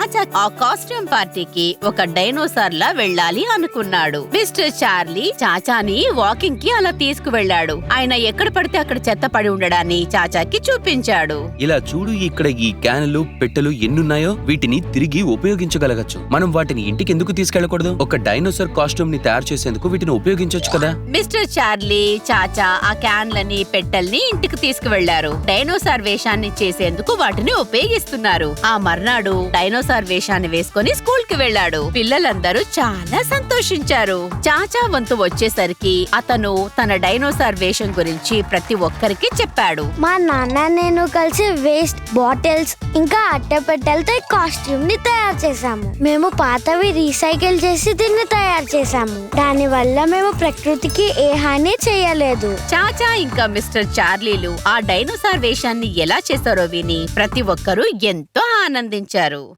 చాచా ఆ కాస్ట్యూమ్ పార్టీకి ఒక డైనోసార్ లా వెళ్ళాలి అనుకున్నాడు. మిస్టర్ చార్లీ చాచాని వాకింగ్కి అలా తీసుకువెళ్ళాడు. ఆయన ఎక్కడ పడితే అక్కడ చెత్త పడి ఉండడాన్ని చాచాకి చూపించాడు. ఇలా చూడు ఇక్కడ ఈ క్యానులు పెట్టెలు ఎన్నున్నాయో? వీటిని తిరిగి ఉపయోగించగలగచ్చు. మనం వాటిని ఇంటికి ఎందుకు తీసుకెళ్ళకూడదు ఒక డైనోసార్ కాస్ట్యూమ్ని తయారు చేసేందుకు వీటిని ఉపయోగించవచ్చు కదా? మిస్టర్ చార్లీ చాచా ఆ క్యాన్లని పెట్టెల్ని ఇంటికి తీసుకువెళ్ళారు డైనోసార్ వేషాన్ని చేసేందుకు వాటిని ఉపయోగిస్తున్నారు. ఆ మర్నాడు డైనోసార్ వేషాన్ని వేసుకొని స్కూల్కి వెళ్ళాడు పిల్లలందరూ చాలా సంతోషించారు. చాచా వంతు వచ్చేసరికి అతను తన డైనోసార్ వేషం గురించి ప్రతి ఒక్కరికి చెప్పాడు. మా నాన్న నేను కలిసి వేస్ట్ బాటిల్స్ ఇంకా అట్టపెట్టెలతో కాస్ట్యూమ్ని తయారు చేసాము మేము పాతవి రీసైకిల్ చేసి దీన్ని తయారు చేసాము దాని వల్ల మేము ప్రకృతికి ఏ హాని చేయలేదు. చాచా ఇంకా మిస్టర్ చార్లీలు ఆ డైనోసార్ వేషాన్ని ఎలా చేశారో విని ప్రతి ఒక్కరూ ఎంతో ఆనందించారు.